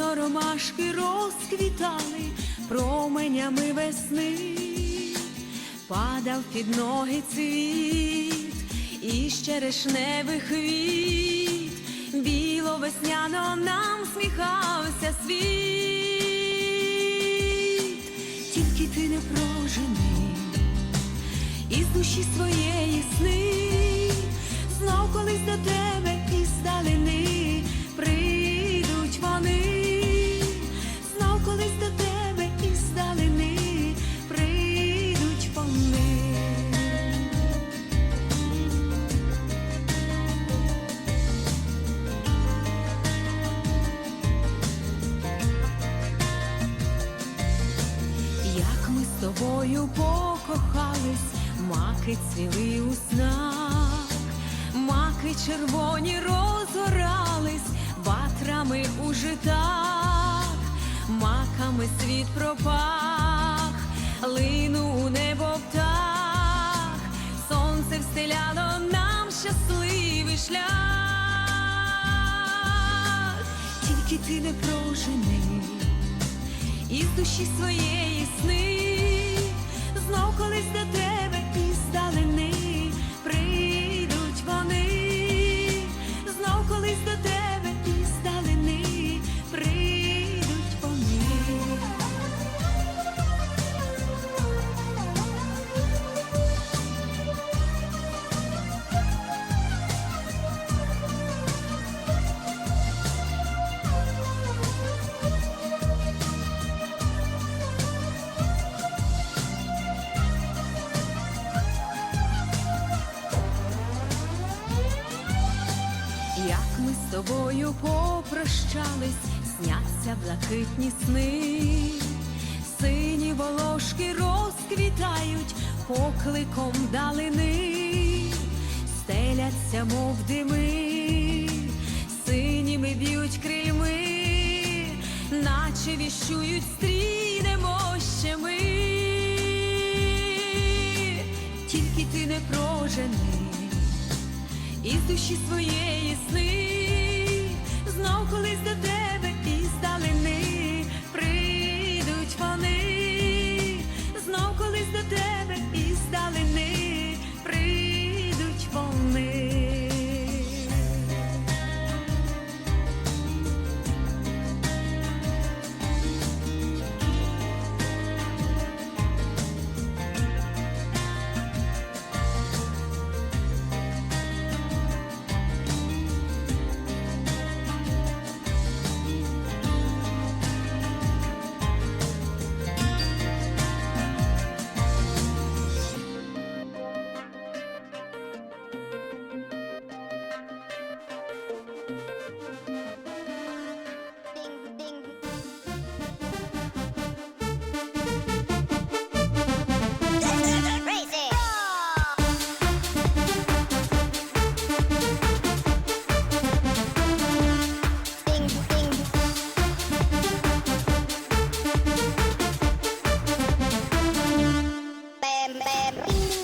ромашки розквітали променями весни, падав під ноги цвіт і черешневий хвіт, біло весняно нам сміхався світ, тільки ти не прожений із душі своєї сни, знов колись до тебе із далини тобою покохались, маки цвіли у снах, маки червоні розгорались, ватрами у житах, маками світ пропах, лину у небо птах, сонце встеляло нам щасливий шлях, тільки ти не прожений із душі своєї сни, знов колись до тебе і далини тобою попрощались, сняться блакитні сни, сині волошки розквітають покликом далини, стеляться, мов дими, синіми б'ють крильми, наче віщують стрінемо ще ми, тільки ти не прожений із душі своєї сни, знов колись до тебе Bye.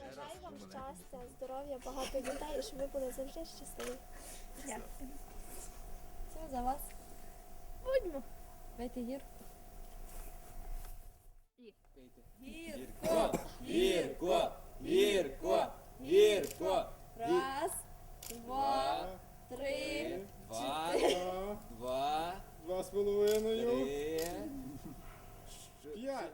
Бажаю вам щастя, здоров'я, багато дітей, і щоб ви були завжди щасливі. Дякую. Це за вас. Будьмо. Пейте гірку. Гірко, гірко, гірко, гірко, гірко. Раз, два, три, два, два, два з половиною. П'ять.